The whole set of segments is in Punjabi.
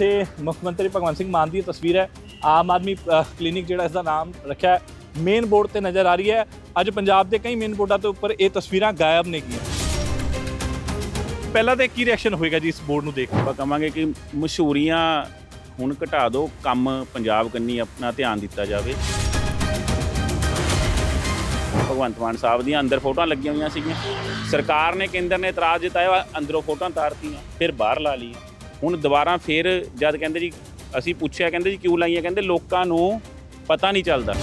ਜਿੱਥੇ ਮੁੱਖ ਮੰਤਰੀ ਭਗਵੰਤ ਸਿੰਘ ਮਾਨ ਦੀ ਤਸਵੀਰ ਹੈ। ਆਮ ਆਦਮੀ ਕਲੀਨਿਕ ਜਿਹੜਾ ਇਸ ਦਾ ਨਾਮ ਰੱਖਿਆ ਹੈ। ਮੇਨ ਬੋਰਡ ਤੇ ਨਜ਼ਰ ਆ ਰਹੀ ਹੈ। ਅੱਜ ਪੰਜਾਬ ਦੇ ਕਈ ਮੇਨ ਬੋਰਡਾਂ ਦੇ ਉੱਪਰ ਇਹ ਤਸਵੀਰਾਂ ਗਾਇਬ ਨੇ ਗਈਆਂ ਪਹਿਲਾਂ ਤੇ ਕੀ ਰਿਐਕਸ਼ਨ ਹੋਏਗਾ ਜੀ ਇਸ ਬੋਰਡ ਨੂੰ ਦੇਖ ਕੇ? ਆਪਾਂ ਕਵਾਂਗੇ ਕਿ ਮਸ਼ਹੂਰੀਆਂ ਹੁਣ ਘਟਾ ਦਿਓ ਕੰਮ ਪੰਜਾਬ ਕੰਨੀ ਆਪਣਾ ਧਿਆਨ ਦਿੱਤਾ ਜਾਵੇ। ਭਗਵੰਤ ਮਾਨ ਸਾਹਿਬ ਦੀਆਂ ਅੰਦਰ ਫੋਟੋਆਂ ਲੱਗੀਆਂ ਹੋਈਆਂ ਸੀਗੀਆਂ। ਸਰਕਾਰ ਨੇ ਕੇਂਦਰ ਨੇ ਇਤਰਾਜ਼ ਜਤਾਇਆ ਅੰਦਰੋਂ ਫੋਟੋਆਂ ਤਾਰਤੀਆਂ, ਫਿਰ ਬਾਹਰ ਲਾ ਲਈਆਂ। ਹੁਣ ਦੁਬਾਰਾ ਫਿਰ ਜਦ ਕਹਿੰਦੇ ਜੀ, ਅਸੀਂ ਪੁੱਛਿਆ, ਕਹਿੰਦੇ ਜੀ ਕਿਉਂ ਲਾਈਆਂ? ਕਹਿੰਦੇ ਲੋਕਾਂ ਨੂੰ ਪਤਾ ਨਹੀਂ ਚੱਲਦਾ।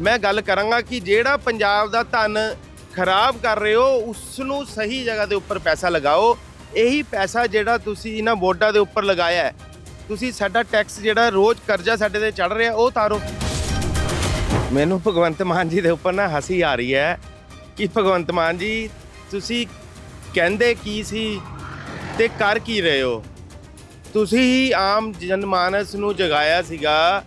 ਮੈਂ ਗੱਲ ਕਰਾਂਗਾ ਕਿ ਜਿਹੜਾ ਪੰਜਾਬ ਦਾ ਧਨ ਖਰਾਬ ਕਰ ਰਹੇ ਹੋ ਉਸ ਨੂੰ ਸਹੀ ਜਗ੍ਹਾ ਦੇ ਉੱਪਰ ਪੈਸਾ ਲਗਾਓ। ਇਹੀ ਪੈਸਾ ਜਿਹੜਾ ਤੁਸੀਂ ਇਹਨਾਂ ਬੋਰਡਾਂ ਦੇ ਉੱਪਰ ਲਗਾਇਆ ਹੈ। ਤੁਸੀਂ ਸਾਡਾ ਟੈਕਸ ਜਿਹੜਾ ਰੋਜ਼ ਕਰਜ਼ਾ ਸਾਡੇ ਤੇ ਚੜ ਰਿਹਾ, ਉਹ ਤਾਰੋ ਮੈਨੂੰ ਭਗਵੰਤ ਮਾਨ ਜੀ ਦੇ ਉੱਪਰ ਨਾ ਹਸੀ ਆ ਰਹੀ ਹੈ ਕਿ ਭਗਵੰਤ ਮਾਨ ਜੀ, ਤੁਸੀਂ ਕਹਿੰਦੇ ਕੀ ਸੀ? ਤੇ ਕਰ ਕੀ ਰਹੇ ਹੋ? ਤੁਸੀਂ ਹੀ ਆਮ ਜਨਮਾਨਸ ਨੂੰ ਜਗਾਇਆ ਸੀਗਾ।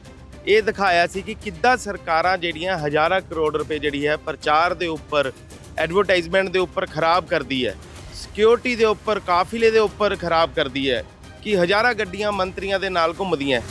ਇਹ ਦਿਖਾਇਆ ਸੀ ਕਿ ਕਿੱਦਾਂ ਸਰਕਾਰਾਂ ਜਿਹੜੀਆਂ ਹਜ਼ਾਰਾਂ ਕਰੋੜ ਰੁਪਏ ਜਿਹੜੀ ਹੈ ਪ੍ਰਚਾਰ ਦੇ ਉੱਪਰ, ਐਡਵਰਟਾਈਜ਼ਮੈਂਟ ਦੇ ਉੱਪਰ ਖਰਾਬ ਕਰਦੀ ਹੈ। ਸਿਕਿਉਰਿਟੀ ਦੇ ਉੱਪਰ, ਕਾਫਿਲੇ ਦੇ ਉੱਪਰ ਖਰਾਬ ਕਰਦੀ ਹੈ ਕਿ ਹਜ਼ਾਰਾਂ ਗੱਡੀਆਂ ਮੰਤਰੀਆਂ ਦੇ ਨਾਲ ਘੁੰਮਦੀਆਂ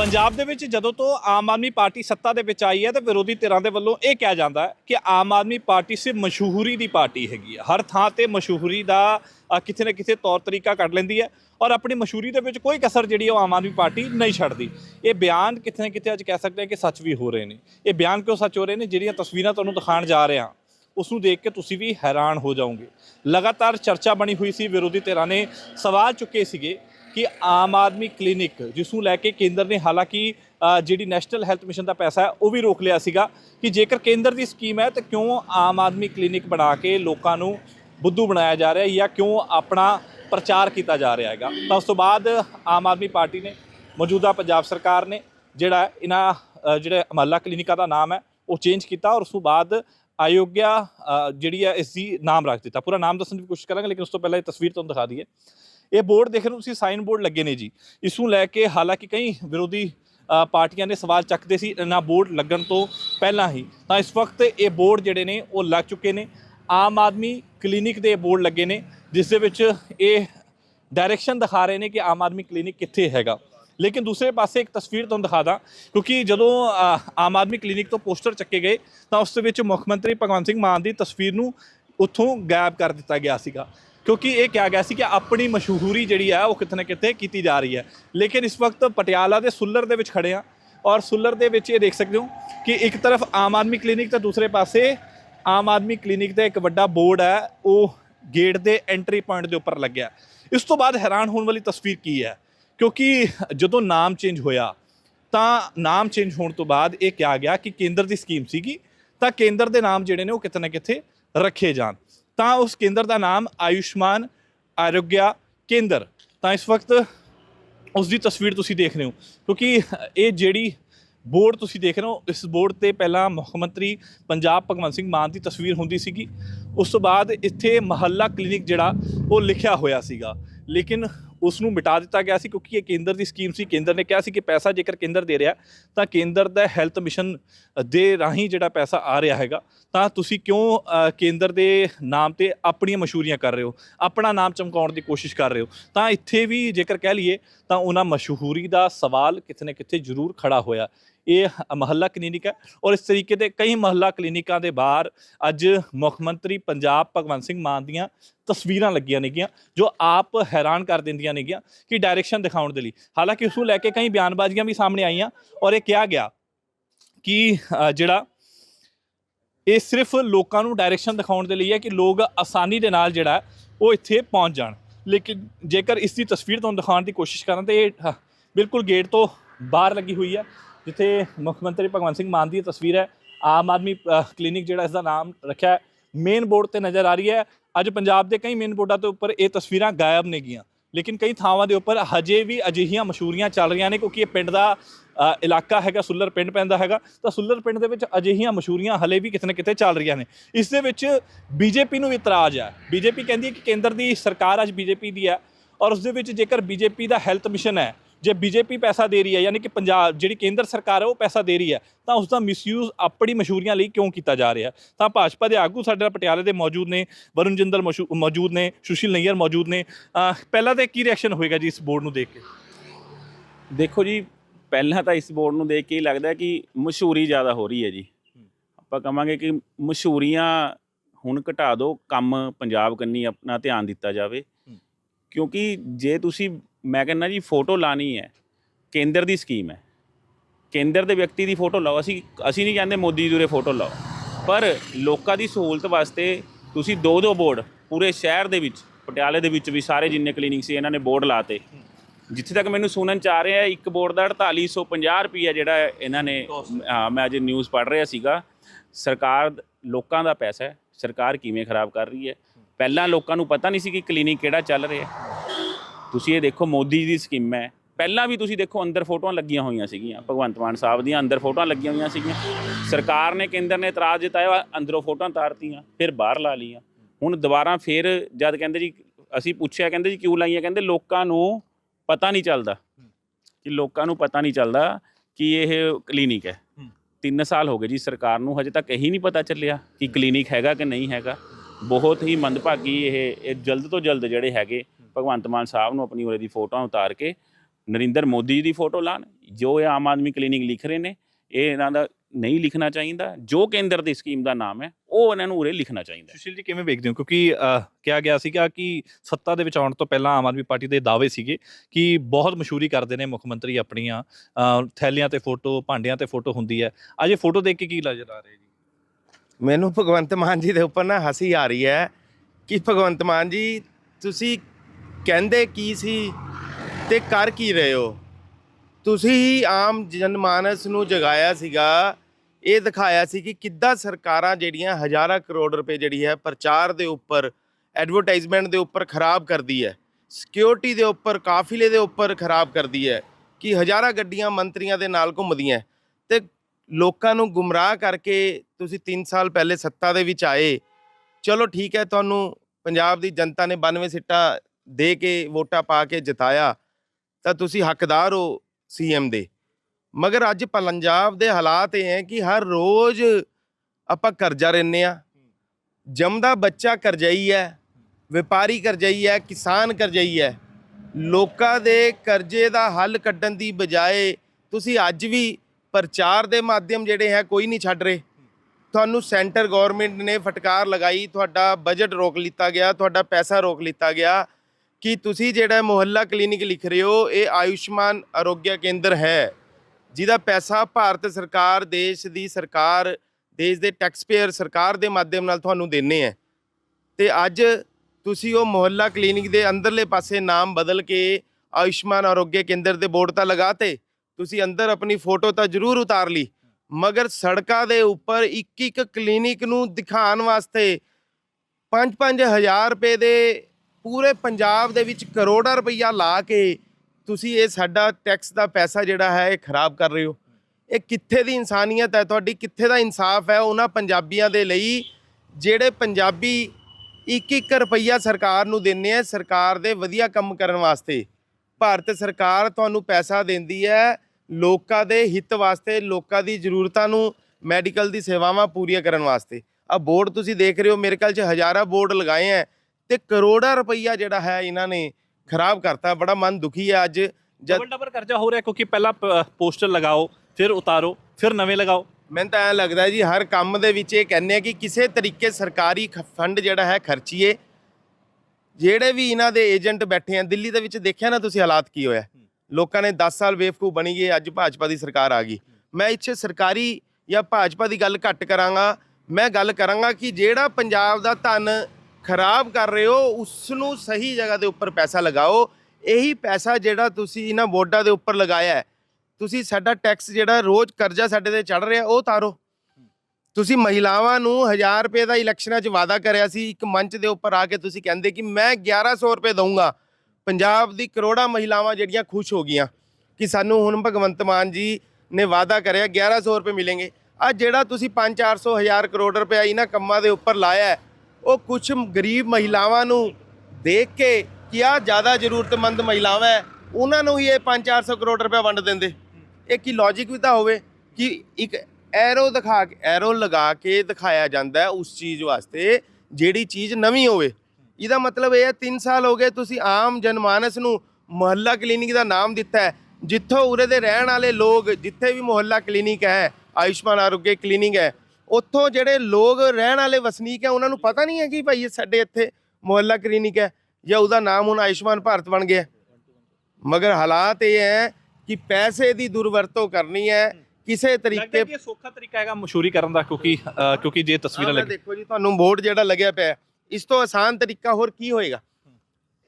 ਪੰਜਾਬ ਦੇ ਵਿੱਚ ਜਦੋਂ ਤੋਂ ਆਮ ਆਦਮੀ ਪਾਰਟੀ ਸੱਤਾ ਦੇ ਵਿੱਚ ਆਈ ਹੈ ਤੇ ਵਿਰੋਧੀ ਧਿਰਾਂ ਦੇ ਵੱਲੋਂ ਇਹ ਕਿਹਾ ਜਾਂਦਾ ਹੈ ਕਿ ਆਮ ਆਦਮੀ ਪਾਰਟੀ ਸਿਰਫ ਮਸ਼ਹੂਰੀ ਦੀ ਪਾਰਟੀ ਹੈਗੀ ਹੈ। ਹਰ ਥਾਂ ਤੇ ਮਸ਼ਹੂਰੀ ਦਾ ਕਿਤੇ ਨਾ ਕਿਤੇ ਤੌਰ ਤਰੀਕਾ ਕੱਢ ਲੈਂਦੀ ਹੈ ਔਰ ਆਪਣੀ ਮਸ਼ਹੂਰੀ ਦੇ ਵਿੱਚ ਕੋਈ ਕਸਰ ਜਿਹੜੀ ਉਹ ਆਮ ਆਦਮੀ ਪਾਰਟੀ ਨਹੀਂ ਛੱਡਦੀ। ਇਹ ਬਿਆਨ ਕਿਤੇ ਨਾ ਕਿਤੇ ਅੱਜ ਕਹਿ ਸਕਦੇ ਹਾਂ ਕਿ ਸੱਚ ਵੀ ਹੋ ਰਹੇ ਨੇ। ਇਹ ਬਿਆਨ ਕਿਉਂ ਸੱਚ ਹੋ ਰਹੇ ਨੇ? ਜਿਹੜੀਆਂ ਤਸਵੀਰਾਂ ਤੁਹਾਨੂੰ ਦਿਖਾਉਣ ਜਾ ਰਿਹਾ ਹਾਂ ਉਸ ਨੂੰ ਦੇਖ ਕੇ ਤੁਸੀਂ ਵੀ ਹੈਰਾਨ ਹੋ ਜਾਓਗੇ। ਲਗਾਤਾਰ ਚਰਚਾ ਬਣੀ ਹੋਈ ਸੀ, ਵਿਰੋਧੀ ਧਿਰਾਂ ਨੇ ਸਵਾਲ ਚੁੱਕੇ ਸੀਗੇ ਕਿ ਆਮ ਆਦਮੀ ਕਲੀਨਿਕ ਜਿਸ ਨੂੰ ਲੈ ਕੇ ਕੇਂਦਰ ਨੇ ਹਾਲਾਂਕਿ ਜਿਹੜੀ ਨੈਸ਼ਨਲ ਹੈਲਥ ਮਿਸ਼ਨ ਦਾ ਪੈਸਾ ਹੈ ਉਹ ਵੀ ਰੋਕ ਲਿਆ ਸੀਗਾ ਕਿ ਜੇਕਰ ਕੇਂਦਰ ਦੀ ਸਕੀਮ ਹੈ ਤਾਂ ਕਿਉਂ ਆਮ ਆਦਮੀ ਕਲੀਨਿਕ ਬਣਾ ਕੇ ਲੋਕਾਂ ਨੂੰ ਬੁੱਧੂ ਬਣਾਇਆ ਜਾ ਰਿਹਾ ਹੈ ਜਾਂ ਕਿਉਂ ਆਪਣਾ ਪ੍ਰਚਾਰ ਕੀਤਾ ਜਾ ਰਿਹਾ ਹੈਗਾ? ਤਾਂ ਉਸ ਤੋਂ ਬਾਅਦ ਆਮ ਆਦਮੀ ਪਾਰਟੀ ਨੇ ਮੌਜੂਦਾ ਪੰਜਾਬ ਸਰਕਾਰ ਨੇ ਜਿਹੜਾ ਇਹਨਾਂ ਅ, ਜਿਹੜੇ ਮਹੱਲਾ ਕਲੀਨਿਕਾਂ ਦਾ ਨਾਮ ਹੈ ਉਹ ਚੇਂਜ ਕੀਤਾ ਔਰ ਉਸ ਤੋਂ ਬਾਅਦ ਆਯੋਗਿਆ ਜਿਹੜੀ ਹੈ ਇਸ ਦੀ ਨਾਮ ਰੱਖ ਦਿੱਤਾ। ਪੂਰਾ ਨਾਮ ਦੱਸਣ ਦੀ ਕੋਸ਼ਿਸ਼ ਕਰਾਂਗੇ ਲੇਕਿਨ ਉਸ ਤੋਂ ਪਹਿਲਾਂ ਇਹ ਤਸਵੀਰ ਤੁਹਾਨੂੰ ਦਿਖਾ ਦਈਏ। ਇਹ ਬੋਰਡ ਦੇਖ ਰਹੇ ਹੋ ਤੁਸੀਂ, ਸਾਈਨ ਬੋਰਡ ਲੱਗੇ ਨੇ ਜੀ। ਇਸ ਨੂੰ ਲੈ ਕੇ ਹਾਲਾਂਕਿ ਕਈ ਵਿਰੋਧੀ ਪਾਰਟੀਆਂ ਨੇ ਸਵਾਲ ਚੱਕਦੇ ਸੀ ਇਹਨਾਂ ਬੋਰਡ ਲੱਗਣ ਤੋਂ ਪਹਿਲਾਂ ਹੀ। ਤਾਂ ਇਸ ਵਕਤ ਇਹ ਬੋਰਡ ਜਿਹੜੇ ਨੇ, ਉਹ ਲੱਗ ਚੁੱਕੇ ਨੇ। ਆਮ ਆਦਮੀ ਕਲੀਨਿਕ ਦੇ ਬੋਰਡ ਲੱਗੇ ਨੇ, ਜਿਸ ਦੇ ਵਿੱਚ ਇਹ ਡਾਇਰੈਕਸ਼ਨ ਦਿਖਾ ਰਹੇ ਨੇ ਕਿ ਆਮ ਆਦਮੀ ਕਲੀਨਿਕ ਕਿੱਥੇ ਹੈਗਾ। ਲੇਕਿਨ ਦੂਸਰੇ ਪਾਸੇ ਇੱਕ ਤਸਵੀਰ ਤੁਹਾਨੂੰ ਦਿਖਾ ਦਾਂ, ਕਿਉਂਕਿ ਜਦੋਂ ਆਮ ਆਦਮੀ ਕਲੀਨਿਕ ਤੋਂ ਪੋਸਟਰ ਚੱਕੇ ਗਏ, ਤਾਂ ਉਸ ਦੇ ਵਿੱਚ ਮੁੱਖ ਮੰਤਰੀ ਭਗਵੰਤ ਸਿੰਘ ਮਾਨ ਦੀ ਤਸਵੀਰ ਨੂੰ ਉੱਥੋਂ ਗਾਇਬ ਕਰ ਦਿੱਤਾ ਗਿਆ ਸੀਗਾ। ਕਿਉਂਕਿ ਇਹ ਕਿਹਾ ਗਿਆ ਸੀ ਕਿ ਆਪਣੀ ਮਸ਼ਹੂਰੀ ਜਿਹੜੀ ਹੈ ਉਹ ਕਿਤੇ ਨਾ ਕਿਤੇ ਕੀਤੀ ਜਾ ਰਹੀ ਹੈ ਲੇਕਿਨ ਇਸ ਵਕਤ ਪਟਿਆਲਾ ਦੇ ਸੁੱਲਰ ਦੇ ਵਿੱਚ ਖੜੇ ਆ ਔਰ ਸੁੱਲਰ ਦੇ ਵਿੱਚ ਇਹ ਦੇਖ ਸਕਦੇ ਹੋ ਕਿ ਇੱਕ ਤਰਫ ਆਮ ਆਦਮੀ ਕਲੀਨਿਕ ਤੇ ਦੂਸਰੇ ਪਾਸੇ ਆਮ ਆਦਮੀ ਕਲੀਨਿਕ ਦਾ ਇੱਕ ਵੱਡਾ ਬੋਰਡ ਹੈ ਉਹ ਗੇਟ ਦੇ ਐਂਟਰੀ ਪੁਆਇੰਟ ਦੇ ਉੱਪਰ ਲੱਗਿਆ ਇਸ ਤੋਂ ਬਾਅਦ ਹੈਰਾਨ ਹੋਣ ਵਾਲੀ ਤਸਵੀਰ ਕੀ ਹੈ ਕਿਉਂਕਿ ਜਦੋਂ ਨਾਮ ਚੇਂਜ ਹੋਇਆ ਤਾਂ ਨਾਮ ਚੇਂਜ ਹੋਣ ਤੋਂ ਬਾਅਦ ਇਹ ਕਿਹਾ ਗਿਆ ਕਿ ਕੇਂਦਰ ਦੀ ਸਕੀਮ ਸੀਗੀ ਤਾਂ ਕੇਂਦਰ ਦੇ ਨਾਮ ਜਿਹੜੇ ਨੇ ਉਹ ਕਿਤੇ ਨਾ ਕਿਤੇ ਰੱਖੇ ਜਾਣ ਤਾਂ ਉਸ ਕੇਂਦਰ ਦਾ ਨਾਮ ਆਯੁਸ਼ਮਾਨ ਆਰੋਗਿਆ ਕੇਂਦਰ। ਤਾਂ ਇਸ ਵਕਤ ਉਸ ਦੀ ਤਸਵੀਰ ਤੁਸੀਂ ਦੇਖ ਰਹੇ ਹੋ। ਕਿਉਂਕਿ ਇਹ ਜਿਹੜੀ ਬੋਰਡ ਤੁਸੀਂ ਦੇਖ ਰਹੇ ਹੋ, ਇਸ ਬੋਰਡ ਤੇ ਪਹਿਲਾਂ ਮੁੱਖ ਮੰਤਰੀ ਪੰਜਾਬ ਭਗਵੰਤ ਸਿੰਘ ਮਾਨ ਦੀ ਤਸਵੀਰ ਹੁੰਦੀ ਸੀਗੀ। ਉਸ ਤੋਂ ਬਾਅਦ ਇੱਥੇ ਮਹੱਲਾ ਕਲੀਨਿਕ ਜਿਹੜਾ, ਉਹ ਲਿਖਿਆ ਹੋਇਆ ਸੀਗਾ। ਲੇਕਿਨ ਉਸ ਨੂੰ ਮਿਟਾ ਦਿੱਤਾ ਗਿਆ ਸੀ ਕਿਉਂਕਿ ਇਹ ਕੇਂਦਰ ਦੀ ਸਕੀਮ ਸੀ। ਕੇਂਦਰ ਨੇ ਕਿਹਾ ਸੀ ਕਿ ਪੈਸਾ ਜੇਕਰ ਕੇਂਦਰ ਦੇ ਰਿਹਾ, ਤਾਂ ਕੇਂਦਰ ਦਾ ਹੈਲਥ ਮਿਸ਼ਨ ਦੇ ਰਾਹੀਂ ਜਿਹੜਾ ਪੈਸਾ ਆ ਰਿਹਾ ਹੈਗਾ, ਤਾਂ ਤੁਸੀਂ ਕਿਉਂ ਕੇਂਦਰ ਦੇ ਨਾਮ ਤੇ ਆਪਣੀਆਂ ਮਸ਼ਹੂਰੀਆਂ ਕਰ ਰਹੇ ਹੋ? ਆਪਣਾ ਨਾਮ ਚਮਕਾਉਣ ਦੀ ਕੋਸ਼ਿਸ਼ ਕਰ ਰਹੇ ਹੋ? ਤਾਂ ਇੱਥੇ ਵੀ ਜੇਕਰ ਕਹਿ ਲਈਏ, ਤਾਂ ਉਹਨਾਂ ਮਸ਼ਹੂਰੀ ਦਾ ਸਵਾਲ ਕਿਤੇ ਨਾ ਕਿਤੇ ਜ਼ਰੂਰ ਖੜਾ ਹੋਇਆ। ਇਹ ਮਹੱਲਾ ਕਲੀਨਿਕ ਹੈ ਔਰ ਇਸ ਤਰੀਕੇ ਦੇ ਕਈ ਮਹੱਲਾ ਕਲੀਨਿਕਾਂ ਦੇ ਬਾਹਰ ਅੱਜ ਮੁੱਖ ਮੰਤਰੀ ਪੰਜਾਬ ਭਗਵੰਤ ਸਿੰਘ ਮਾਨ ਦੀਆਂ ਤਸਵੀਰਾਂ ਲੱਗੀਆਂ ਨੇਗੀਆਂ, ਜੋ ਆਪ ਹੈਰਾਨ ਕਰ ਦਿੰਦੀਆਂ ਨੇਗੀਆਂ ਕਿ ਡਾਇਰੈਕਸ਼ਨ ਦਿਖਾਉਣ ਦੇ ਲਈ। ਹਾਲਾਂਕਿ ਉਸ ਨੂੰ ਲੈ ਕੇ ਕਈ ਬਿਆਨਬਾਜ਼ੀਆਂ ਵੀ ਸਾਹਮਣੇ ਆਈਆਂ ਔਰ ਇਹ ਕਿਹਾ ਗਿਆ ਕਿ ਜਿਹੜਾ ਇਹ ਸਿਰਫ ਲੋਕਾਂ ਨੂੰ ਡਾਇਰੈਕਸ਼ਨ ਦਿਖਾਉਣ ਦੇ ਲਈ ਹੈ ਕਿ ਲੋਕ ਆਸਾਨੀ ਦੇ ਨਾਲ ਜਿਹੜਾ ਉਹ ਇੱਥੇ ਪਹੁੰਚ ਜਾਣ। ਲੇਕਿਨ ਜੇਕਰ ਇਸ ਦੀ ਤਸਵੀਰ ਤੁਹਾਨੂੰ ਦਿਖਾਉਣ ਦੀ ਕੋਸ਼ਿਸ਼ ਕਰਾਂ ਤੇ ਇਹ ਬਿਲਕੁਲ ਗੇਟ ਤੋਂ ਬਾਹਰ ਲੱਗੀ ਹੋਈ ਹੈ ਜਿੱਥੇ ਮੁੱਖ ਮੰਤਰੀ ਭਗਵੰਤ ਸਿੰਘ ਮਾਨ ਦੀ ਤਸਵੀਰ ਹੈ, ਆਮ ਆਦਮੀ ਕਲੀਨਿਕ ਜਿਹੜਾ ਇਸ ਦਾ ਨਾਮ ਰੱਖਿਆ ਹੈ, ਮੇਨ ਬੋਰਡ ਤੇ ਨਜ਼ਰ ਆ ਰਹੀ ਹੈ। ਅੱਜ ਪੰਜਾਬ ਦੇ ਕਈ ਮੇਨ ਬੋਰਡਾਂ ਦੇ ਉੱਪਰ ਇਹ ਤਸਵੀਰਾਂ ਗਾਇਬ ਨੇਗੀਆਂ ਲੇਕਿਨ ਕਈ ਥਾਵਾਂ ਦੇ ਉੱਪਰ ਹਜੇ ਵੀ ਅਜਿਹੀਆਂ ਮਸ਼ਹੂਰੀਆਂ ਚੱਲ ਰਹੀਆਂ ਨੇ, ਕਿਉਂਕਿ ਇਹ ਪਿੰਡ ਦਾ ਇਲਾਕਾ ਹੈਗਾ, ਸੁੱਲਰ ਪਿੰਡ ਪੈਂਦਾ ਹੈਗਾ। ਤਾਂ ਸੁੱਲਰ ਪਿੰਡ ਦੇ ਵਿੱਚ ਅਜਿਹੀਆਂ ਮਸ਼ਹੂਰੀਆਂ ਹਲੇ ਵੀ ਕਿਤੇ ਨਾ ਕਿਤੇ ਚੱਲ ਰਹੀਆਂ ਨੇ। ਇਸ ਦੇ ਵਿੱਚ ਬੀਜੇਪੀ ਨੂੰ ਵੀ ਇਤਰਾਜ਼ ਹੈ। ਬੀਜੇਪੀ ਕਹਿੰਦੀ ਹੈ ਕਿ ਕੇਂਦਰ ਦੀ ਸਰਕਾਰ ਅੱਜ ਬੀਜੇਪੀ ਦੀ ਹੈ ਔਰ ਉਸ ਦੇ ਵਿੱਚ ਜੇਕਰ ਬੀਜੇਪੀ ਦਾ ਹੈਲਥ ਮਿਸ਼ਨ ਹੈ ਜੇ ਬੀਜੇਪੀ ਪੈਸਾ ਦੇ ਰਹੀ ਹੈ ਯਾਨੀ ਕਿ ਪੰਜਾਬ ਜਿਹੜੀ ਕੇਂਦਰ ਸਰਕਾਰ ਹੈ ਉਹ ਪੈਸਾ ਦੇ ਰਹੀ ਹੈ ਤਾਂ ਉਸ ਦਾ ਮਿਸਯੂਜ਼ ਆਪਣੀ ਮਸ਼ਹੂਰੀਆਂ ਲਈ ਕਿਉਂ ਕੀਤਾ ਜਾ ਰਿਹਾ ਤਾਂ ਭਾਜਪਾ ਦੇ ਆਗੂ ਸਾਡੇ ਨਾਲ ਪਟਿਆਲੇ ਦੇ ਮੌਜੂਦ ਨੇ ਵਰੁਣ ਜਿੰਦਲ ਮੌਜੂਦ ਨੇ ਸੁਸ਼ੀਲ ਨਈਅਰ ਮੌਜੂਦ ਨੇ। ਪਹਿਲਾਂ ਤੇ ਕੀ ਰਿਐਕਸ਼ਨ ਹੋਏਗਾ ਜੀ ਇਸ ਬੋਰਡ ਨੂੰ ਦੇਖ ਕੇ? ਦੇਖੋ ਜੀ ਪਹਿਲਾਂ ਤਾਂ ਇਸ ਬੋਰਡ ਨੂੰ ਦੇਖ ਕੇ ਹੀ ਲੱਗਦਾ ਕਿ ਮਸ਼ਹੂਰੀ ਜ਼ਿਆਦਾ ਹੋ ਰਹੀ ਹੈ ਜੀ। ਆਪਾਂ ਕਹਾਂਗੇ ਕਿ ਮਸ਼ਹੂਰੀਆਂ ਹੁਣ ਘਟਾ ਦਿਓ ਕੰਮ ਪੰਜਾਬ ਕੰਨੀ ਆਪਣਾ ਧਿਆਨ ਦਿੱਤਾ ਜਾਵੇ। ਕਿਉਂਕਿ ਜੇ ਤੁਸੀਂ ਮੈਂ ਕਹਿੰਦਾ ਜੀ ਫੋਟੋ ਲਾਣੀ ਹੈ। ਕੇਂਦਰ ਦੀ ਸਕੀਮ ਹੈ। ਕੇਂਦਰ ਦੇ ਵਿਅਕਤੀ ਦੀ ਫੋਟੋ ਲਾਓ। ਅਸੀਂ ਅਸੀਂ ਨਹੀਂ ਕਹਿੰਦੇ ਮੋਦੀ ਜੀ ਦੀ ਫੋਟੋ ਲਾਓ। ਪਰ ਲੋਕਾਂ ਦੀ ਸਹੂਲਤ ਵਾਸਤੇ ਤੁਸੀਂ ਦੋ ਦੋ ਬੋਰਡ ਪੂਰੇ ਸ਼ਹਿਰ ਦੇ ਵਿੱਚ ਪਟਿਆਲੇ ਦੇ ਵਿੱਚ ਵੀ ਸਾਰੇ ਜਿੰਨੇ ਕਲੀਨਿਕ ਸੀ ਇਹਨਾਂ ਨੇ ਬੋਰਡ ਲਾਤੇ। ਜਿੱਥੇ ਤੱਕ ਮੈਨੂੰ ਸੁਣਨ ਚ ਆ ਰਿਹਾ ਇੱਕ ਬੋਰਡ ਦਾ 4850 ਰੁਪਈਆ ਜਿਹੜਾ ਇਹਨਾਂ ਨੇ ਮੈਂ ਅੱਜ ਨਿਊਜ਼ ਪੜ੍ਹ ਰਿਹਾ ਸੀਗਾ। ਸਰਕਾਰ ਲੋਕਾਂ ਦਾ ਪੈਸਾ ਹੈ। ਸਰਕਾਰ ਕਿਵੇਂ ਖਰਾਬ ਕਰ ਰਹੀ ਹੈ? ਪਹਿਲਾਂ ਲੋਕਾਂ ਨੂੰ ਪਤਾ ਨਹੀਂ ਸੀ ਕਿ ਕਲੀਨਿਕ ਕਿਹੜਾ ਚੱਲ ਰਿਹਾ ਹੈ। ਤੁਸੀਂ ਇਹ ਦੇਖੋ ਮੋਦੀ ਜੀ ਦੀ ਸਕੀਮ ਹੈ। ਪਹਿਲਾਂ ਵੀ ਤੁਸੀਂ ਦੇਖੋ ਅੰਦਰ ਫੋਟੋਆਂ ਲੱਗੀਆਂ ਹੋਈਆਂ ਸੀਗੀਆਂ ਭਗਵੰਤ ਮਾਨ ਸਾਹਿਬ ਦੀਆਂ ਅੰਦਰ ਫੋਟੋਆਂ ਲੱਗੀਆਂ ਹੋਈਆਂ ਸੀਗੀਆਂ। ਸਰਕਾਰ ਨੇ ਕੇਂਦਰ ਨੇ ਇਤਰਾਜ਼ ਜਤਾਇਆ ਅੰਦਰੋਂ ਫੋਟੋਆਂ ਤਾਰਤੀਆਂ ਫਿਰ ਬਾਹਰ ਲਾ ਲਈਆਂ। ਹੁਣ ਦੁਬਾਰਾ ਫਿਰ ਜਦ ਕਹਿੰਦੇ ਜੀ ਅਸੀਂ ਪੁੱਛਿਆ ਕਹਿੰਦੇ ਜੀ ਕਿਉਂ ਲਾਈਆਂ? ਕਹਿੰਦੇ ਲੋਕਾਂ ਨੂੰ ਪਤਾ ਨਹੀਂ ਚੱਲਦਾ। ਕਿ ਲੋਕਾਂ ਨੂੰ ਪਤਾ ਨਹੀਂ ਚੱਲਦਾ ਕਿ ਇਹ ਕਲੀਨਿਕ ਹੈ। ਹੂੰ। 3 ਸਾਲ ਹੋ ਗਏ ਜੀ ਸਰਕਾਰ ਨੂੰ ਹਜੇ ਤੱਕ ਇਹੀ ਨਹੀਂ ਪਤਾ ਚੱਲਿਆ ਕਿ ਕਲੀਨਿਕ ਹੈਗਾ ਕਿ ਨਹੀਂ ਹੈਗਾ। ਬਹੁਤ ਹੀ ਮੰਦਭਾਗੀ ਇਹ ਇਹ ਜਲਦ ਤੋਂ ਜਲਦ ਜਿਹੜੇ ਹੈਗੇ ਭਗਵੰਤ ਮਾਨ ਸਾਹਿਬ ਨੂੰ ਆਪਣੀ ਉਰੇ ਦੀ ਫੋਟੋਆਂ ਉਤਾਰ ਕੇ ਨਰਿੰਦਰ ਮੋਦੀ ਜੀ ਦੀ ਫੋਟੋ ਲਾਣ ਜੋ ਇਹ ਆਮ ਆਦਮੀ ਕਲੀਨਿਕ ਲਿਖ ਰਹੇ ਨੇ ਇਹ ਇਹਨਾਂ ਦਾ ਨਹੀਂ ਲਿਖਣਾ ਚਾਹੀਦਾ ਜੋ ਕੇਂਦਰ ਦੀ ਸਕੀਮ ਦਾ ਨਾਮ ਹੈ ਉਹ ਇਹਨਾਂ ਨੂੰ ਉਰੇ ਲਿਖਣਾ ਚਾਹੀਦਾ। ਸੁਸ਼ੀਲ ਜੀ ਕਿਵੇਂ ਵੇਖਦੇ ਹੋ? ਕਿਉਂਕਿ ਕਿਹਾ ਗਿਆ ਸੀਗਾ ਕਿ ਸੱਤਾ ਦੇ ਵਿੱਚ ਆਉਣ ਤੋਂ ਪਹਿਲਾਂ ਆਮ ਆਦਮੀ ਪਾਰਟੀ ਦੇ ਦਾਅਵੇ ਸੀਗੇ ਕਿ ਬਹੁਤ ਮਸ਼ਹੂਰੀ ਕਰਦੇ ਨੇ ਮੁੱਖ ਮੰਤਰੀ ਆਪਣੀਆਂ ਥੈਲੀਆਂ ਤੇ ਫੋਟੋ ਭਾਂਡਿਆਂ ਤੇ ਫੋਟੋ ਹੁੰਦੀ ਹੈ। ਅੱਜ ਇਹ ਫੋਟੋ ਦੇਖ ਕੇ ਕੀ ਨਜ਼ਰ ਆ ਰਿਹਾ ਜੀ? ਮੈਨੂੰ ਭਗਵੰਤ ਮਾਨ ਜੀ ਦੇ ਉੱਪਰ ਨਾ ਹਸੀ ਆ ਰਹੀ ਹੈ ਕਿ ਭਗਵੰਤ ਮਾਨ ਜੀ ਤੁਸੀਂ ਕਹਿੰਦੇ ਕੀ ਸੀ ਤੇ ਕਰ ਕੀ ਰਹੇ ਹੋ? ਤੁਸੀਂ ਹੀ ਆਮ ਜਨਮਾਨਸ ਨੂੰ ਜਗਾਇਆ ਸੀਗਾ। ਇਹ ਦਿਖਾਇਆ ਸੀ ਕਿ ਕਿੱਦਾਂ ਸਰਕਾਰਾਂ ਜਿਹੜੀਆਂ ਹਜ਼ਾਰਾਂ ਕਰੋੜ ਰੁਪਏ ਜਿਹੜੀ ਹੈ ਪ੍ਰਚਾਰ ਦੇ ਉੱਪਰ, ਐਡਵਰਟਾਈਜ਼ਮੈਂਟ ਦੇ ਉੱਪਰ ਖਰਾਬ ਕਰਦੀ ਹੈ, ਸਿਕਿਉਰਿਟੀ ਦੇ ਉੱਪਰ, ਕਾਫਿਲੇ ਦੇ ਉੱਪਰ ਖਰਾਬ ਕਰਦੀ ਹੈ ਕਿ ਹਜ਼ਾਰਾਂ ਗੱਡੀਆਂ ਮੰਤਰੀਆਂ ਦੇ ਨਾਲ ਘੁੰਮਦੀਆਂ ਹੈ। ਤੇ ਲੋਕਾਂ ਨੂੰ ਗੁੰਮਰਾਹ ਕਰਕੇ ਤੁਸੀਂ 3 ਸਾਲ ਪਹਿਲੇ ਸੱਤਾ ਦੇ ਵਿੱਚ ਆਏ। ਚਲੋ ਠੀਕ ਹੈ, ਤੁਹਾਨੂੰ ਪੰਜਾਬ ਦੀ ਜਨਤਾ ਨੇ 92 ਸੀਟਾਂ ਦੇ ਕੇ ਵੋਟਾਂ ਪਾ ਕੇ ਜਿਤਾਇਆ, ਤਾਂ ਤੁਸੀਂ ਹੱਕਦਾਰ ਹੋ ਸੀਐਮ ਦੇ। ਮਗਰ ਅੱਜ ਪੰਜਾਬ ਦੇ ਹਾਲਾਤ ਇਹ ਹੈ ਕਿ ਹਰ ਰੋਜ਼ ਆਪਾਂ ਕਰਜ਼ਾ ਰਹਿੰਦੇ ਆ। ਜੰਮਦਾ ਬੱਚਾ ਕਰਜਾਈ ਹੈ, ਵਪਾਰੀ ਕਰਜਾਈ ਹੈ, ਕਿਸਾਨ ਕਰਜਾਈ ਹੈ। ਲੋਕਾਂ ਦੇ ਕਰਜ਼ੇ ਦਾ ਹੱਲ ਕੱਢਣ ਦੀ ਬਜਾਏ ਤੁਸੀਂ ਅੱਜ ਵੀ ਪ੍ਰਚਾਰ ਦੇ ਮਾਧਿਅਮ ਜਿਹੜੇ ਹੈ ਕੋਈ ਨਹੀਂ ਛੱਡ ਰਹੇ। ਤੁਹਾਨੂੰ ਸੈਂਟਰ ਗਵਰਨਮੈਂਟ ਨੇ ਫਟਕਾਰ ਲਗਾਈ, ਤੁਹਾਡਾ ਬਜਟ ਰੋਕ ਲਿੱਤਾ ਗਿਆ, ਤੁਹਾਡਾ ਪੈਸਾ ਰੋਕ ਲਿੱਤਾ ਗਿਆ। ਕਿ ਤੁਸੀਂ ਜਿਹੜਾ ਮੁਹੱਲਾ ਕਲੀਨਿਕ ਲਿਖ ਰਹੇ ਹੋ, ਇਹ ਆਯੁਸ਼ਮਾਨ ਆਰੋਗਿਆ ਕੇਂਦਰ ਹੈ। ਜਿਹਦਾ ਪੈਸਾ ਭਾਰਤ ਸਰਕਾਰ, ਦੇਸ਼ ਦੀ ਸਰਕਾਰ, ਦੇਸ਼ ਦੇ ਟੈਕਸ ਪੇਅਰ ਸਰਕਾਰ ਦੇ ਮਾਧਿਅਮ ਨਾਲ ਤੁਹਾਨੂੰ ਦੇਣੇ ਹੈ। ਤੇ ਅੱਜ ਤੁਸੀਂ ਉਹ ਮੁਹੱਲਾ ਕਲੀਨਿਕ ਦੇ ਅੰਦਰਲੇ ਪਾਸੇ ਨਾਮ ਬਦਲ ਕੇ ਆਯੁਸ਼ਮਾਨ ਆਰੋਗਿਆ ਕੇਂਦਰ ਦੇ ਬੋਰਡ ਤਾਂ ਲਗਾਤੇ ਤੁਸੀਂ ਅੰਦਰ ਆਪਣੀ ਫੋਟੋ ਤਾਂ ਜ਼ਰੂਰ ਉਤਾਰ ਲਈ। ਮਗਰ ਸੜਕਾਂ ਦੇ ਉੱਪਰ ਇੱਕ ਇੱਕ ਕਲੀਨਿਕ ਨੂੰ ਦਿਖਾਉਣ ਵਾਸਤੇ 5-5 ਹਜ਼ਾਰ ਰੁਪਏ ਦੇ ਪੂਰੇ ਪੰਜਾਬ ਦੇ ਵਿੱਚ ਕਰੋੜਾਂ ਰੁਪਈਆ ਲਾ ਕੇ ਤੁਸੀਂ ਇਹ ਸਾਡਾ ਟੈਕਸ ਦਾ ਪੈਸਾ ਜਿਹੜਾ ਹੈ, ਇਹ ਖਰਾਬ ਕਰ ਰਹੇ ਹੋ। ਇਹ ਕਿੱਥੇ ਦੀ ਇਨਸਾਨੀਅਤ ਹੈ? ਤੁਹਾਡੀ ਕਿੱਥੇ ਦਾ ਇਨਸਾਫ ਹੈ ਉਹਨਾਂ ਪੰਜਾਬੀਆਂ ਦੇ ਲਈ ਜਿਹੜੇ ਪੰਜਾਬੀ ਇੱਕ ਇੱਕ ਰੁਪਈਆ ਸਰਕਾਰ ਨੂੰ ਦਿੰਦੇ ਆ, ਸਰਕਾਰ ਦੇ ਵਧੀਆ ਕੰਮ ਕਰਨ ਵਾਸਤੇ। ਭਾਰਤ ਸਰਕਾਰ ਤੁਹਾਨੂੰ ਪੈਸਾ ਦਿੰਦੀ ਹੈ, ਲੋਕਾਂ ਦੇ ਹਿੱਤ ਵਾਸਤੇ, ਲੋਕਾਂ ਦੀ ਜ਼ਰੂਰਤਾਂ ਨੂੰ ਮੈਡੀਕਲ ਦੀ ਸੇਵਾਵਾਂ ਪੂਰੀਆਂ ਕਰਨ ਵਾਸਤੇ। ਆ ਬੋਰਡ ਤੁਸੀਂ ਦੇਖ ਰਹੇ ਹੋ, ਮੇਰੇ ਖਿਆਲ 'ਚ ਹਜ਼ਾਰਾਂ ਬੋਰਡ ਲਗਾਏ ਹੈ। ਤੇ ਕਰੋੜਾਂ ਰੁਪਈਆ ਜਿਹੜਾ ਹੈ ਇਹਨਾਂ ਨੇ ਖਰਾਬ ਕਰਤਾ। ਬੜਾ ਮਨ ਦੁਖੀ ਹੈ ਅੱਜ। ਜਦ ਡਬਲ ਡਬਲ ਕਰਜ਼ਾ ਹੋ ਰਿਹਾ ਕਿਉਂਕਿ ਪਹਿਲਾਂ ਪੋਸਟਰ ਲਗਾਓ ਫਿਰ ਉਤਾਰੋ ਫਿਰ ਨਵੇਂ ਲਗਾਓ। ਮੈਨੂੰ ਤਾਂ ਐਂ ਲੱਗਦਾ ਜੀ ਹਰ ਕੰਮ ਦੇ ਵਿੱਚ ਇਹ ਕਹਿੰਦੇ ਆ ਕਿ ਕਿਸੇ ਤਰੀਕੇ ਸਰਕਾਰੀ ਫੰਡ ਜਿਹੜਾ ਹੈ ਖਰਚੀਏ। ਜਿਹੜੇ ਵੀ ਇਹਨਾਂ ਦੇ ਏਜੰਟ ਬੈਠੇ ਆ ਦਿੱਲੀ ਦੇ ਵਿੱਚ ਦੇਖਿਆ ਨਾ ਤੁਸੀਂ ਹਾਲਾਤ ਕੀ ਹੋਇਆ। ਲੋਕਾਂ ਨੇ 10 ਸਾਲ ਬੇਵਕੂਫ ਬਣੀ ਗਏ ਅੱਜ ਭਾਜਪਾ ਦੀ ਸਰਕਾਰ ਆ ਗਈ। ਮੈਂ ਇੱਥੇ ਸਰਕਾਰੀ ਜਾਂ ਭਾਜਪਾ ਦੀ ਗੱਲ ਘੱਟ ਕਰਾਂਗਾ। ਮੈਂ ਗੱਲ ਕਰਾਂਗਾ ਕਿ ਜਿਹੜਾ ਪੰਜਾਬ ਦਾ ਧਨ ਖਰਾਬ ਕਰ ਰਹੇ ਹੋ ਉਸ ਨੂੰ ਸਹੀ ਜਗ੍ਹਾ ਦੇ ਉੱਪਰ ਪੈਸਾ ਲਗਾਓ। ਇਹੀ ਪੈਸਾ ਜਿਹੜਾ ਤੁਸੀਂ ਇਹਨਾਂ ਬੋਰਡਾਂ ਦੇ ਉੱਪਰ ਲਗਾਇਆ ਹੈ। ਤੁਸੀਂ ਸਾਡਾ ਟੈਕਸ ਜਿਹੜਾ ਰੋਜ਼ ਕਰਜ਼ਾ ਸਾਡੇ ਤੇ ਚੜ ਰਿਹਾ ਉਹ ਤਾਰੋ ਤੁਸੀਂ ਮਹਿਲਾਵਾਂ ਨੂੰ 1000 ਰੁਪਏ ਦਾ ਇਲੈਕਸ਼ਨਾਂ 'ਚ ਵਾਅਦਾ ਕਰਿਆ ਸੀ ਇੱਕ ਮੰਚ ਦੇ ਉੱਪਰ ਆ ਕੇ ਤੁਸੀਂ ਕਹਿੰਦੇ ਕਿ ਮੈਂ 1100 ਰੁਪਏ ਦਊਂਗਾ। ਪੰਜਾਬ ਦੀ ਕਰੋੜਾਂ ਮਹਿਲਾਵਾਂ ਜਿਹੜੀਆਂ ਖੁਸ਼ ਹੋ ਗਈਆਂ ਕਿ ਸਾਨੂੰ ਹੁਣ ਭਗਵੰਤ ਮਾਨ ਜੀ ਨੇ ਵਾਅਦਾ ਕਰਿਆ 1100 ਰੁਪਏ ਮਿਲਣਗੇ। ਆ ਜਿਹੜਾ ਤੁਸੀਂ 5-400 ਹਜ਼ਾਰ ਕਰੋੜ ਰੁਪਏ ਇਹਨਾਂ ਕੰਮਾਂ ਦੇ ਉੱਪਰ ਲਾਇਆ ਹੈ, ਉਹ ਕੁਝ ਗਰੀਬ ਮਹਿਲਾਵਾਂ ਨੂੰ ਦੇਖ ਕੇ ਕਿ ਆ ਜ਼ਿਆਦਾ ਜ਼ਰੂਰਤਮੰਦ ਮਹਿਲਾਵਾਂ ਹੈ, ਉਹਨਾਂ ਨੂੰ ਹੀ ਇਹ 5-400 ਕਰੋੜ ਰੁਪਏ ਵੰਡ ਦਿੰਦੇ। ਇਹ ਕੀ ਲੌਜੀਕ ਵੀ ਤਾਂ ਹੋਵੇ ਕਿ ਇੱਕ ਐਰੋ ਦਿਖਾ ਕੇ ਐਰੋ ਲਗਾ ਕੇ ਦਿਖਾਇਆ ਜਾਂਦਾ ਉਸ ਚੀਜ਼ ਵਾਸਤੇ, ਜਿਹੜੀ ਚੀਜ਼ ਨਵੀਂ ਹੋਵੇ। ਇਹਦਾ ਮਤਲਬ ਇਹ ਹੈ 3 ਸਾਲ ਹੋ ਗਏ ਤੁਸੀਂ ਆਮ ਜਨਮਾਨਸ ਨੂੰ ਮੁਹੱਲਾ ਕਲੀਨਿਕ ਦਾ ਨਾਮ ਦਿੱਤਾ ਹੈ। ਜਿੱਥੋਂ ਉਰੇ ਦੇ ਰਹਿਣ ਵਾਲੇ ਲੋਕ, ਜਿੱਥੇ ਵੀ ਮੁਹੱਲਾ ਕਲੀਨਿਕ ਹੈ, ਆਯੁਸ਼ਮਾਨ ਆਰੋਗਯ ਕਲੀਨਿਕ ਹੈ ਉੱਥੋਂ ਜਿਹੜੇ ਲੋਕ ਰਹਿਣ ਵਾਲੇ ਵਸਨੀਕ ਹੈ ਉਹਨਾਂ ਨੂੰ ਪਤਾ ਨਹੀਂ ਹੈ ਕਿ ਭਾਈ ਇਹ ਸਾਡੇ ਇੱਥੇ ਮੁਹੱਲਾ ਕਲੀਨਿਕ ਹੈ ਜਾਂ ਉਹਦਾ ਨਾਮ ਹੁਣ ਆਯੁਸ਼ਮਾਨ ਭਾਰਤ ਬਣ ਗਿਆ। ਮਗਰ ਹਾਲਾਤ ਇਹ ਹੈ ਕਿ ਪੈਸੇ ਦੀ ਦੁਰਵਰਤੋਂ ਕਰਨੀ ਹੈ ਕਿਸੇ ਲੱਗਦਾ ਤਰੀਕੇ ਇਹ ਸੌਖਾ ਤਰੀਕਾ ਹੈਗਾ ਮਸ਼ਹੂਰੀ ਕਰਨ ਦਾ ਕਿਉਂਕਿ ਕਿਉਂਕਿ ਜੇ ਤਸਵੀਰਾਂ ਲੱਗ ਦੇਖੋ ਜੀ ਤੁਹਾਨੂੰ ਬੋਰਡ ਜਿਹੜਾ ਲੱਗਿਆ ਪਿਆ ਇਸ ਤੋਂ ਆਸਾਨ ਤਰੀਕਾ ਹੋਰ ਕੀ ਹੋਏਗਾ?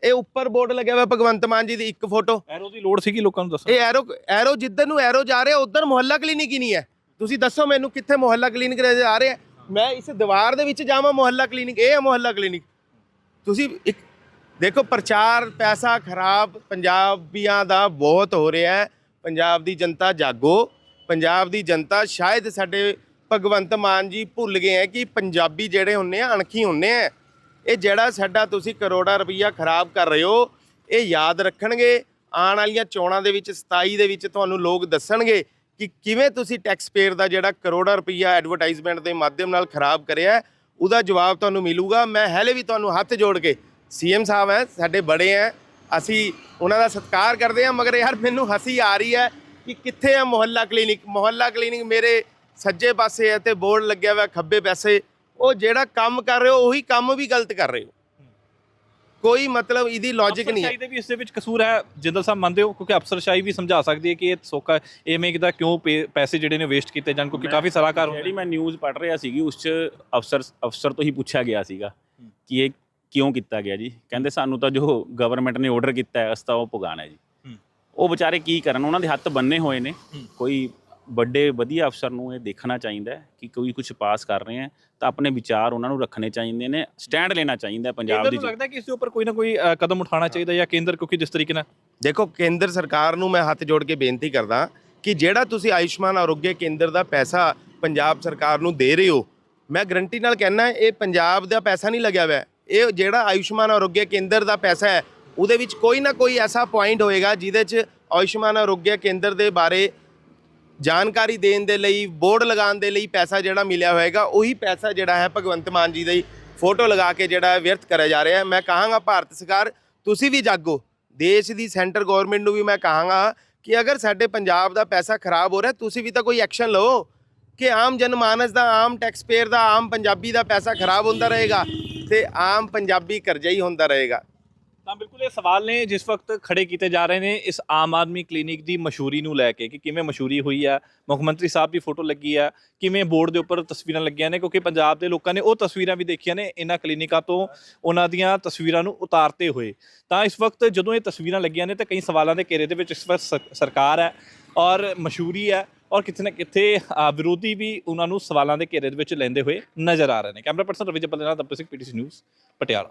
ਇਹ ਉੱਪਰ ਬੋਰਡ ਲੱਗਿਆ ਹੋਇਆ ਭਗਵੰਤ ਮਾਨ ਜੀ ਦੀ ਇੱਕ ਫੋਟੋ। ਐਰੋ ਦੀ ਲੋੜ ਸੀਗੀ ਲੋਕਾਂ ਨੂੰ ਦੱਸੋ ਇਹ ਐਰੋ ਐਰੋ ਜਿੱਧਰ ਨੂੰ ਐਰੋ ਜਾ ਰਿਹਾ ਉਧਰ ਮੁਹੱਲਾ ਕਲੀਨਿਕ ਹੀ ਨਹੀਂ ਹੈ। ਤੁਸੀਂ ਦੱਸੋ ਮੈਨੂੰ ਕਿੱਥੇ ਮੁਹੱਲਾ ਕਲੀਨਿਕ ਨਜ਼ਰ ਆ ਰਿਹਾ ਮੈਂ ਇਸ ਦੀਵਾਰ ਦੇ ਵਿੱਚ ਜਾਵਾਂ, ਮੁਹੱਲਾ ਕਲੀਨਿਕ, ਇਹ ਹੈ ਮੁਹੱਲਾ ਕਲੀਨਿਕ। ਤੁਸੀਂ ਇੱਕ, ਦੇਖੋ, ਪ੍ਰਚਾਰ ਪੈਸਾ ਖਰਾਬ, ਪੰਜਾਬੀਆਂ ਦਾ ਬਹੁਤ ਹੋ ਰਿਹਾ ਹੈ। ਪੰਜਾਬ ਦੀ ਜਨਤਾ ਜਾਗੋ। ਪੰਜਾਬ ਦੀ ਜਨਤਾ ਸ਼ਾਇਦ ਸਾਡੇ ਭਗਵੰਤ ਮਾਨ ਜੀ ਭੁੱਲ ਗਏ ਹੈ ਕਿ ਪੰਜਾਬੀ ਜਿਹੜੇ ਹੁੰਨੇ ਆ, ਅਣਖੀ ਹੁੰਨੇ ਆ, ਇਹ ਜਿਹੜਾ ਸਾਡਾ ਤੁਸੀਂ ਕਰੋੜਾ ਰੁਪਈਆ ਖਰਾਬ ਕਰ ਰਹੇ ਹੋ, ਇਹ ਯਾਦ ਰੱਖਣਗੇ। ਆਉਣ ਵਾਲੀਆਂ ਚੋਣਾਂ ਦੇ ਵਿੱਚ 27 ਦੇ ਵਿੱਚ ਤੁਹਾਨੂੰ ਲੋਕ ਦੱਸਣਗੇ ਕਿ ਕਿਵੇਂ ਤੁਸੀਂ ਟੈਕਸ ਪੇਅਰ ਦਾ ਜਿਹੜਾ ਕਰੋੜਾ ਰੁਪਈਆ ਐਡਵਰਟਾਈਜ਼ਮੈਂਟ ਦੇ ਮਾਧਿਅਮ ਨਾਲ ਖਰਾਬ ਕਰਿਆ, ਉਹਦਾ ਜਵਾਬ ਤੁਹਾਨੂੰ ਮਿਲੂਗਾ। ਮੈਂ ਹਲੇ ਵੀ ਤੁਹਾਨੂੰ ਹੱਥ ਜੋੜ ਕੇ ਸੀਐਮ ਸਾਹਿਬ ਹੈ, ਸਾਡੇ ਬੜੇ ਹੈ, ਅਸੀਂ ਉਹਨਾਂ ਦਾ ਸਤਿਕਾਰ ਕਰਦੇ ਹਾਂ, ਮਗਰ ਯਾਰ ਮੈਨੂੰ ਹਸੀ ਆ ਰਹੀ ਹੈ ਕਿ ਕਿੱਥੇ ਹੈ ਮੁਹੱਲਾ ਕਲੀਨਿਕ? ਮੁਹੱਲਾ ਕਲੀਨਿਕ ਮੇਰੇ ਸੱਜੇ ਪਾਸੇ ਹੈ ਤੇ ਬੋਰਡ ਲੱਗਿਆ ਹੋਇਆ ਖੱਬੇ ਪਾਸੇ। ਉਹ ਜਿਹੜਾ ਕੰਮ ਕਰ ਰਹੇ ਹੋ, ਉਹੀ ਕੰਮ ਵੀ ਗਲਤ ਕਰ ਰਹੇ ਹੋ। ਕੋਈ ਮਤਲਬ ਇਹਦੀ ਲੌਜੀਕ ਨਹੀਂ ਹੈ। ਅਫਸਰਸ਼ਾਹੀ ਦੇ ਵੀ ਇਸ ਦੇ ਵਿੱਚ ਕਸੂਰ ਹੈ ਜਿੰਦਲ ਸਾਹਿਬ ਮੰਨਦੇ ਹੋ? ਕਿਉਂਕਿ ਅਫਸਰਸ਼ਾਹੀ ਵੀ ਸਮਝਾ ਸਕਦੀ ਹੈ ਕਿ ਇਹ ਸੌਖਾ ਐਵੇਂ ਕਿਦਾ ਕਿਉਂ ਪੇ- ਪੈਸੇ ਜਿਹੜੇ ਨੇ ਵੇਸਟ ਕੀਤੇ ਜਾਣ? ਕਿਉਂਕਿ ਕਾਫੀ ਸਲਾਹਕਾਰ ਹੁੰਦੇ ਜਿਹੜੀ ਮੈਂ ਨਿਊਜ਼ ਪੜ੍ਹ ਰਿਹਾ ਸੀਗੀ ਉਸ 'ਚ ਅਫਸਰ ਅਫਸਰ ਤੋਂ ਹੀ ਪੁੱਛਿਆ ਗਿਆ ਸੀਗਾ ਕਿ ਇਹ ਕਿਉਂ ਕੀਤਾ ਗਿਆ ਜੀ? ਕਹਿੰਦੇ ਸਾਨੂੰ ਤਾਂ ਜੋ ਗਵਰਨਮੈਂਟ ਨੇ ਆਰਡਰ ਕੀਤਾ ਹੈ ਅਸੀਂ ਤਾਂ ਉਹ ਪੁਗਾਣਾ ਹੈ ਜੀ। ਹੂੰ। ਉਹ ਵਿਚਾਰੇ ਕੀ ਕਰਨ? ਉਹਨਾਂ ਦੇ ਹੱਥ ਬੰਨੇ ਹੋਏ ਨੇ। ਹੂੰ। ਕੋਈ ਵੱਡੇ ਵਧੀਆ ਅਫਸਰ ਨੂੰ ਇਹ ਦੇਖਣਾ ਚਾਹੀਦਾ ਹੈ ਕਿ ਕੋਈ ਕੁਝ ਪਾਸ ਕਰ ਰਹੇ ਹੈ ਤਾਂ ਆਪਣੇ ਵਿਚਾਰ ਉਹਨਾਂ ਨੂੰ ਰੱਖਣੇ ਚਾਹੀਦੇ ਨੇ ਸਟੈਂਡ ਲੈਣਾ ਚਾਹੀਦਾ ਹੈ ਪੰਜਾਬ ਦੀ ਲੱਗਦਾ ਕਿ ਇਸ ਦੇ ਉੱਪਰ ਕੋਈ ਨਾ ਕੋਈ ਅ, ਕਦਮ ਉਠਾਉਣਾ ਚਾਹੀਦਾ ਜਾਂ ਕੇਂਦਰ ਕਿਉਂਕਿ ਜਿਸ ਤਰੀਕੇ ਨਾਲ ਦੇਖੋ ਕੇਂਦਰ ਸਰਕਾਰ ਨੂੰ ਮੈਂ ਹੱਥ ਜੋੜ ਕੇ ਬੇਨਤੀ ਕਰਦਾ ਕਿ ਜਿਹੜਾ ਤੁਸੀਂ ਆਯੁਸ਼ਮਾਨ ਆਰੋਗਯ ਕੇਂਦਰ ਦਾ ਪੈਸਾ ਪੰਜਾਬ ਸਰਕਾਰ ਨੂੰ ਦੇ ਰਹੇ ਹੋ ਮੈਂ ਗਰੰਟੀ ਨਾਲ ਕਹਿਣਾ ਇਹ ਪੰਜਾਬ ਦਾ ਪੈਸਾ ਨਹੀਂ ਲੱਗਿਆ ਹੋਇਆ। ਇਹ ਜਿਹੜਾ ਆਯੁਸ਼ਮਾਨ ਆਰੋਗਯ ਕੇਂਦਰ ਦਾ ਪੈਸਾ ਹੈ ਉਹਦੇ ਵਿੱਚ ਕੋਈ ਨਾ ਕੋਈ ਐਸਾ ਪੁਆਇੰਟ ਹੋਏਗਾ ਜਿਹਦੇ 'ਚ ਆਯੁਸ਼ਮਾਨ ਆਰੋਗਯ ਕੇਂਦਰ ਦੇ ਬਾਰੇ ਜਾਣਕਾਰੀ ਦੇਣ ਦੇ ਲਈ, ਬੋਰਡ ਲਗਾਉਣ ਦੇ ਲਈ ਪੈਸਾ ਜਿਹੜਾ ਮਿਲਿਆ ਹੋਏਗਾ, ਉਹੀ ਪੈਸਾ ਜਿਹੜਾ ਹੈ ਭਗਵੰਤ ਮਾਨ ਜੀ ਦੀ ਫੋਟੋ ਲਗਾ ਕੇ ਜਿਹੜਾ ਵਿਅਰਥ ਕਰਿਆ ਜਾ ਰਿਹਾ ਹੈ। ਮੈਂ ਕਹਾਂਗਾ, ਭਾਰਤ ਸਰਕਾਰ, ਤੁਸੀਂ ਵੀ ਜਾਗੋ। ਦੇਸ਼ ਦੀ ਸੈਂਟਰ ਗਵਰਨਮੈਂਟ ਨੂੰ ਵੀ ਮੈਂ ਕਹਾਂਗਾ ਕਿ ਅਗਰ ਸਾਡੇ ਪੰਜਾਬ ਦਾ ਪੈਸਾ ਖਰਾਬ ਹੋ ਰਿਹਾ ਤੁਸੀਂ ਵੀ ਤਾਂ ਕੋਈ ਐਕਸ਼ਨ ਲਓ ਕਿ ਆਮ ਜਨਮਾਨਸ ਦਾ, ਆਮ ਟੈਕਸ ਪੇਅਰ ਦਾ, ਆਮ ਪੰਜਾਬੀ ਦਾ ਪੈਸਾ ਖਰਾਬ ਹੁੰਦਾ ਰਹੇਗਾ ਤੇ ਆਮ ਪੰਜਾਬੀ ਕਰਜ਼ਾ ਹੀ ਹੁੰਦਾ ਰਹੇਗਾ। ਤਾਂ ਬਿਲਕੁਲ ਇਹ ਸਵਾਲ ਨੇ ਜਿਸ ਵਕਤ ਖੜੇ ਕੀਤੇ ਜਾ ਰਹੇ ਨੇ ਇਸ ਆਮ ਆਦਮੀ ਕਲੀਨਿਕ ਦੀ ਮਸ਼ਹੂਰੀ ਨੂੰ ਲੈ ਕੇ ਕਿ ਕਿਵੇਂ ਮਸ਼ਹੂਰੀ ਹੋਈ ਆ, ਮੁੱਖ ਮੰਤਰੀ ਸਾਹਿਬ ਦੀ ਫੋਟੋ ਲੱਗੀ ਆ, ਕਿਵੇਂ ਬੋਰਡ ਦੇ ਉੱਪਰ ਤਸਵੀਰਾਂ ਲੱਗੀਆਂ ਨੇ, ਕਿਉਂਕਿ ਪੰਜਾਬ ਦੇ ਲੋਕਾਂ ਨੇ ਉਹ ਤਸਵੀਰਾਂ ਵੀ ਦੇਖੀਆਂ ਨੇ ਇਹਨਾਂ ਕਲੀਨਿਕਾਂ ਤੋਂ ਉਹਨਾਂ ਦੀਆਂ ਤਸਵੀਰਾਂ ਨੂੰ ਉਤਾਰਤੇ ਹੋਏ। ਤਾਂ ਇਸ ਵਕਤ ਜਦੋਂ ਇਹ ਤਸਵੀਰਾਂ ਲੱਗੀਆਂ ਨੇ ਤਾਂ ਕਈ ਸਵਾਲਾਂ ਦੇ ਘੇਰੇ ਦੇ ਵਿੱਚ ਇਸ ਵਕਤ ਸਰ- ਸਰਕਾਰ ਹੈ ਔਰ ਮਸ਼ਹੂਰੀ ਹੈ ਔਰ ਕਿਤੇ ਨਾ ਕਿਤੇ ਵਿਰੋਧੀ ਵੀ ਉਹਨਾਂ ਨੂੰ ਸਵਾਲਾਂ ਦੇ ਘੇਰੇ ਦੇ ਵਿੱਚ ਲੈਂਦੇ ਹੋਏ ਨਜ਼ਰ ਆ ਰਹੇ ਨੇ। ਕੈਮਰਾ ਪਰਸਨ ਰਵੀ ਜੱਬਲ ਦੇ ਨਾਲ ਦਬਸਿਕ ਪੀਟੀਸੀ ਨਿਊਜ਼, ਪਟਿਆਲਾ।